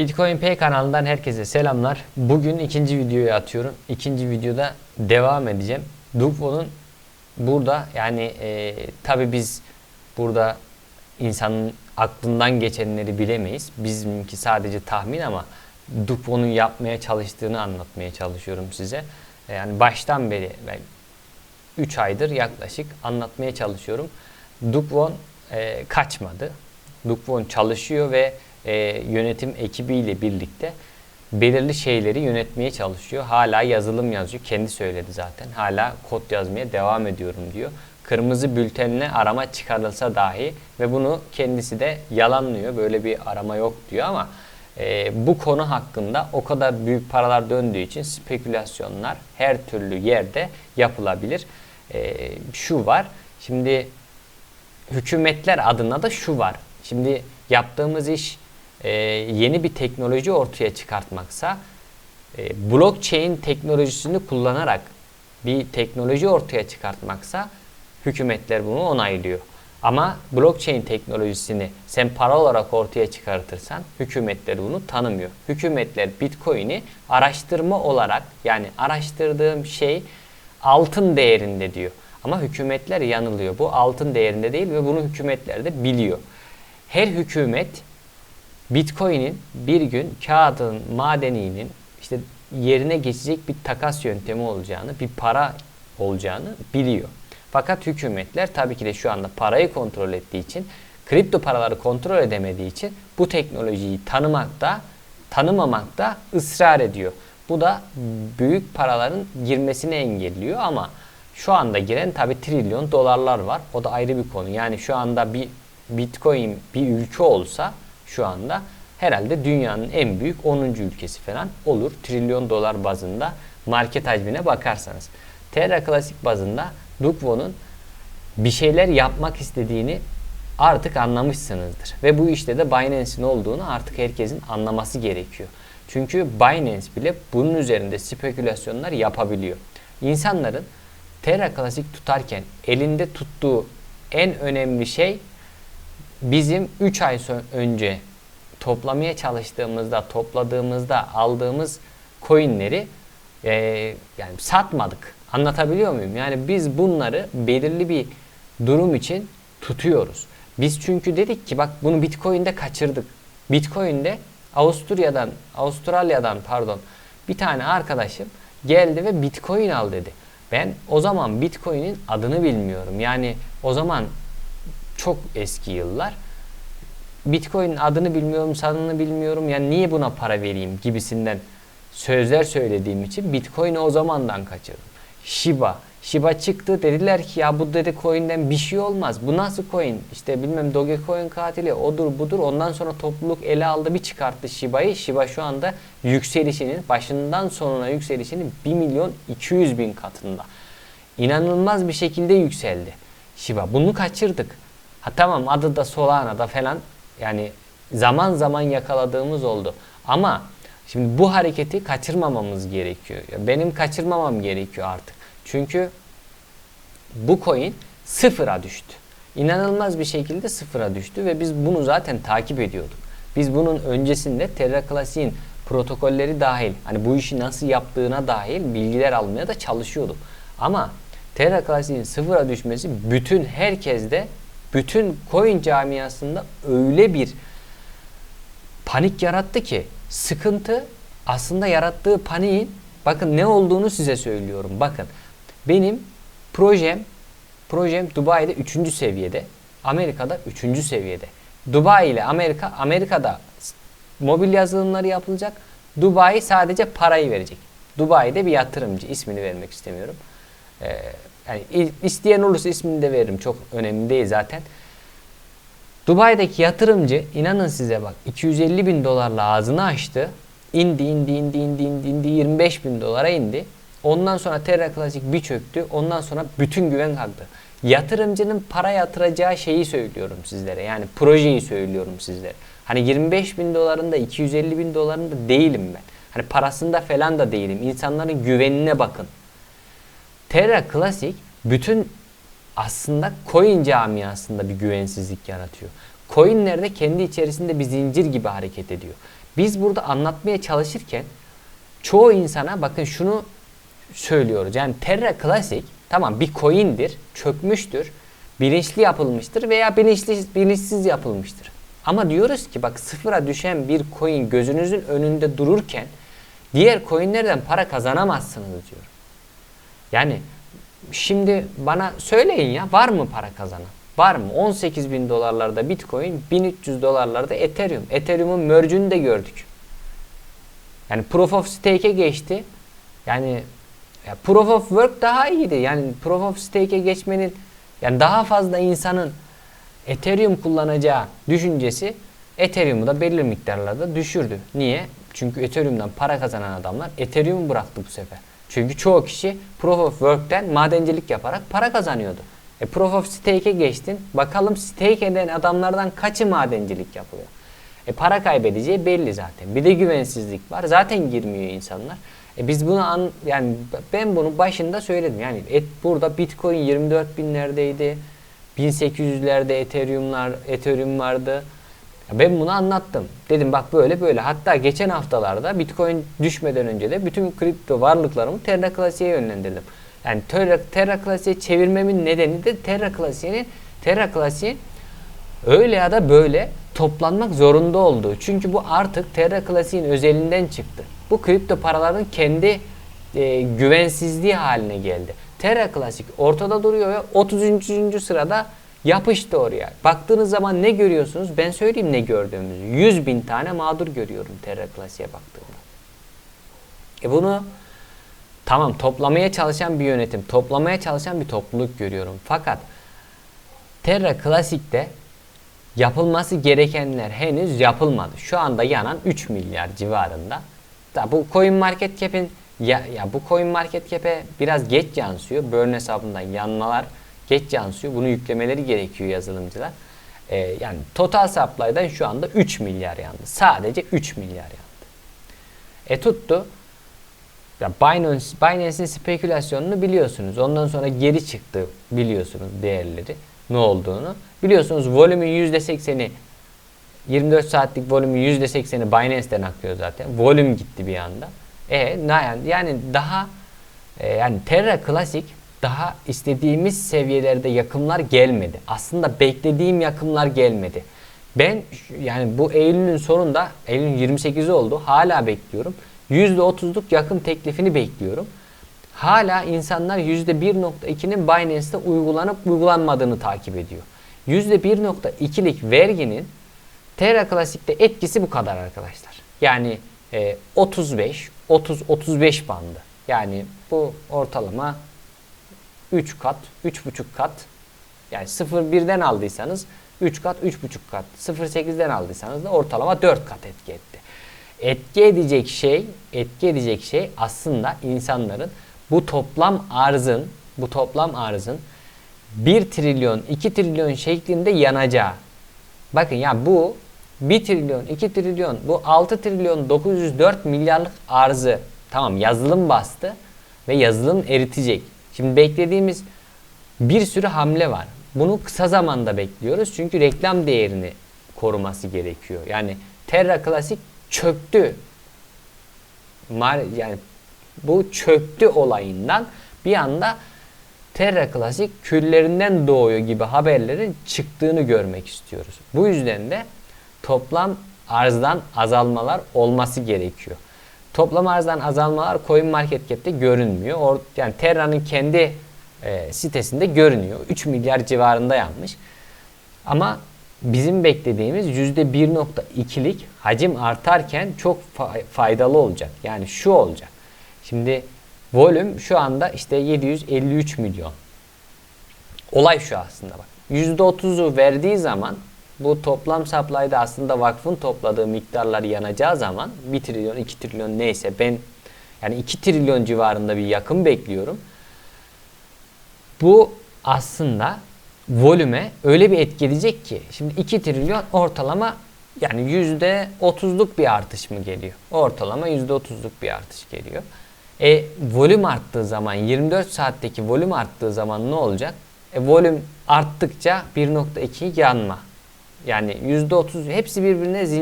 Bitcoin Pay kanalından herkese selamlar. Bugün ikinci videoyu atıyorum. İkinci videoda devam edeceğim. Dukvo'nun burada yani e, tabi biz burada insanın aklından geçenleri bilemeyiz. Bizimki sadece tahmin ama Dukvo'nun yapmaya çalıştığını anlatmaya çalışıyorum size. E, Yani baştan beri ben 3 aydır yaklaşık anlatmaya çalışıyorum. Dukvon e, kaçmadı. Dukvon çalışıyor ve e, yönetim ekibiyle birlikte belirli şeyleri yönetmeye çalışıyor. Hala yazılım yazıyor. Kendi söyledi zaten. Hala kod yazmaya devam ediyorum diyor. Kırmızı bültenle arama çıkarılsa dahi ve bunu kendisi de yalanlıyor. Böyle bir arama yok diyor ama e, bu konu hakkında o kadar büyük paralar döndüğü için spekülasyonlar her türlü yerde yapılabilir. E, şu var. Şimdi hükümetler adına da şu var. Şimdi yaptığımız iş e, yeni bir teknoloji ortaya çıkartmaksa e, blockchain teknolojisini kullanarak bir teknoloji ortaya çıkartmaksa hükümetler bunu onaylıyor. Ama blockchain teknolojisini sen para olarak ortaya çıkartırsan hükümetler bunu tanımıyor. Hükümetler Bitcoin'i araştırma olarak yani araştırdığım şey altın değerinde diyor. Ama hükümetler yanılıyor. Bu altın değerinde değil ve bunu hükümetler de biliyor. Her hükümet Bitcoin'in bir gün kağıdın madeninin işte yerine geçecek bir takas yöntemi olacağını, bir para olacağını biliyor. Fakat hükümetler tabii ki de şu anda parayı kontrol ettiği için, kripto paraları kontrol edemediği için bu teknolojiyi tanımakta, tanımamakta ısrar ediyor. Bu da büyük paraların girmesini engelliyor ama şu anda giren tabii trilyon dolarlar var. O da ayrı bir konu. Yani şu anda bir Bitcoin bir ülke olsa şu anda herhalde dünyanın en büyük 10. ülkesi falan olur. Trilyon dolar bazında market hacmine bakarsanız. Terra Classic bazında Dukvo'nun bir şeyler yapmak istediğini artık anlamışsınızdır. Ve bu işte de Binance'in olduğunu artık herkesin anlaması gerekiyor. Çünkü Binance bile bunun üzerinde spekülasyonlar yapabiliyor. İnsanların Terra Classic tutarken elinde tuttuğu en önemli şey bizim 3 ay önce toplamaya çalıştığımızda, topladığımızda aldığımız coinleri e, yani satmadık. Anlatabiliyor muyum? Yani biz bunları belirli bir durum için tutuyoruz. Biz çünkü dedik ki bak bunu Bitcoin'de kaçırdık. Bitcoin'de Avusturya'dan, Avustralya'dan pardon bir tane arkadaşım geldi ve Bitcoin al dedi. Ben o zaman Bitcoin'in adını bilmiyorum. Yani o zaman çok eski yıllar. Bitcoin'in adını bilmiyorum, sanını bilmiyorum. Yani niye buna para vereyim gibisinden sözler söylediğim için Bitcoin'i o zamandan kaçırdım. Shiba. Shiba çıktı dediler ki ya bu dedi coin'den bir şey olmaz. Bu nasıl coin? İşte bilmem Dogecoin katili odur budur. Ondan sonra topluluk ele aldı bir çıkarttı Shiba'yı. Shiba şu anda yükselişinin başından sonuna yükselişinin 1 milyon 200 bin katında. İnanılmaz bir şekilde yükseldi Shiba. Bunu kaçırdık. Ha tamam adı da Solana'da falan yani zaman zaman yakaladığımız oldu. Ama şimdi bu hareketi kaçırmamamız gerekiyor. Benim kaçırmamam gerekiyor artık. Çünkü bu coin sıfıra düştü. İnanılmaz bir şekilde sıfıra düştü ve biz bunu zaten takip ediyorduk. Biz bunun öncesinde Terra Classic'in protokolleri dahil, hani bu işi nasıl yaptığına dahil bilgiler almaya da çalışıyorduk. Ama Terra Classic'in sıfıra düşmesi bütün herkeste, bütün coin camiasında öyle bir panik yarattı ki sıkıntı aslında yarattığı paniğin bakın ne olduğunu size söylüyorum. Bakın benim projem projem Dubai'de 3. seviyede, Amerika'da 3. seviyede. Dubai ile Amerika Amerika'da mobil yazılımları yapılacak. Dubai sadece parayı verecek. Dubai'de bir yatırımcı ismini vermek istemiyorum. Ee, yani isteyen olursa ismini de veririm. Çok önemli değil zaten. Dubai'deki yatırımcı inanın size bak 250 bin dolarla ağzını açtı. İndi indi indi indi indi, indi 25 bin dolara indi. Ondan sonra Terra Classic bir çöktü. Ondan sonra bütün güven kalktı. Yatırımcının para yatıracağı şeyi söylüyorum sizlere. Yani projeyi söylüyorum sizlere. Hani 25 bin dolarında 250 bin dolarında değilim ben. Hani parasında falan da değilim. İnsanların güvenine bakın. Terra Classic bütün aslında coin camiasında bir güvensizlik yaratıyor. Coinler de kendi içerisinde bir zincir gibi hareket ediyor. Biz burada anlatmaya çalışırken çoğu insana bakın şunu söylüyoruz. Yani Terra Classic tamam bir coin'dir, çökmüştür, bilinçli yapılmıştır veya bilinçli bilinçsiz yapılmıştır. Ama diyoruz ki bak sıfıra düşen bir coin gözünüzün önünde dururken diğer coinlerden para kazanamazsınız diyor. Yani şimdi bana söyleyin ya var mı para kazanan? Var mı? 18 bin dolarlarda Bitcoin, 1300 dolarlarda Ethereum. Ethereum'un merge'ünü de gördük. Yani Proof of Stake'e geçti. Yani ya Proof of Work daha iyiydi. Yani Proof of Stake'e geçmenin yani daha fazla insanın Ethereum kullanacağı düşüncesi Ethereum'u da belirli miktarlarda düşürdü. Niye? Çünkü Ethereum'dan para kazanan adamlar Ethereum'u bıraktı bu sefer. Çünkü çoğu kişi Proof of Work'ten madencilik yaparak para kazanıyordu. E Proof of Stake'e geçtin. Bakalım stake eden adamlardan kaçı madencilik yapıyor? E para kaybedeceği belli zaten. Bir de güvensizlik var. Zaten girmiyor insanlar. E biz bunu an, yani ben bunu başında söyledim. Yani et, burada Bitcoin 24 binlerdeydi. 1800'lerde Ethereum'lar Ethereum vardı. Ben bunu anlattım. Dedim bak böyle böyle. Hatta geçen haftalarda Bitcoin düşmeden önce de bütün kripto varlıklarımı Terra Classic'e yönlendirdim. Yani Terra, Terra Classic'e çevirmemin nedeni de Terra Classic'in Terra Classic'in öyle ya da böyle toplanmak zorunda olduğu. Çünkü bu artık Terra Classic'in özelinden çıktı. Bu kripto paraların kendi e, güvensizliği haline geldi. Terra Classic ortada duruyor ve 30. sırada yapıştı oraya. Baktığınız zaman ne görüyorsunuz? Ben söyleyeyim ne gördüğümüzü. 100 bin tane mağdur görüyorum Terra Classic'e baktığımda. E bunu tamam toplamaya çalışan bir yönetim, toplamaya çalışan bir topluluk görüyorum. Fakat Terra Classic'te yapılması gerekenler henüz yapılmadı. Şu anda yanan 3 milyar civarında. Da bu Coin Market Cap'in ya, ya bu Coin Market Cap'e biraz geç yansıyor. Burn hesabından yanmalar geç yansıyor. Bunu yüklemeleri gerekiyor yazılımcılar. Ee, yani total supply'dan şu anda 3 milyar yandı. Sadece 3 milyar yandı. E tuttu. Ya Binance, Binance'in spekülasyonunu biliyorsunuz. Ondan sonra geri çıktı biliyorsunuz değerleri ne olduğunu. Biliyorsunuz volümün %80'i 24 saatlik volümün %80'i Binance'den akıyor zaten. Volüm gitti bir anda. E yani, yani daha e, yani Terra Classic daha istediğimiz seviyelerde yakımlar gelmedi. Aslında beklediğim yakımlar gelmedi. Ben yani bu Eylül'ün sonunda Eylül'ün 28'i oldu. Hala bekliyorum. %30'luk yakın teklifini bekliyorum. Hala insanlar %1.2'nin Binance'te uygulanıp uygulanmadığını takip ediyor. %1.2'lik verginin Terra Classic'te etkisi bu kadar arkadaşlar. Yani e, 35, 30, 35 bandı. Yani bu ortalama 3 kat, 3,5 kat. Yani 0.1'den aldıysanız 3 kat, 3,5 kat. 0.8'den aldıysanız da ortalama 4 kat etki etti. Etki edecek şey, etki edecek şey aslında insanların bu toplam arzın, bu toplam arzın 1 trilyon, 2 trilyon şeklinde yanacağı. Bakın ya bu 1 trilyon, 2 trilyon, bu 6 trilyon 904 milyarlık arzı tamam yazılım bastı ve yazılım eritecek. Şimdi beklediğimiz bir sürü hamle var. Bunu kısa zamanda bekliyoruz çünkü reklam değerini koruması gerekiyor. Yani Terra Classic çöktü. Yani bu çöktü olayından bir anda Terra Classic küllerinden doğuyor gibi haberlerin çıktığını görmek istiyoruz. Bu yüzden de toplam arzdan azalmalar olması gerekiyor. Toplam arzdan azalmalar Coin Market Cap'te görünmüyor. Or yani Terra'nın kendi e, sitesinde görünüyor. 3 milyar civarında yanmış. Ama bizim beklediğimiz %1.2'lik hacim artarken çok faydalı olacak. Yani şu olacak. Şimdi volüm şu anda işte 753 milyon. Olay şu aslında bak. %30'u verdiği zaman bu toplam supply'da aslında vakfın topladığı miktarlar yanacağı zaman 1 trilyon 2 trilyon neyse ben yani 2 trilyon civarında bir yakın bekliyorum. Bu aslında volüme öyle bir etki edecek ki şimdi 2 trilyon ortalama yani yüzde otuzluk bir artış mı geliyor? Ortalama yüzde otuzluk bir artış geliyor. E volüm arttığı zaman 24 saatteki volüm arttığı zaman ne olacak? E volüm arttıkça 1.2 yanma. Yani %30 hepsi birbirine zincir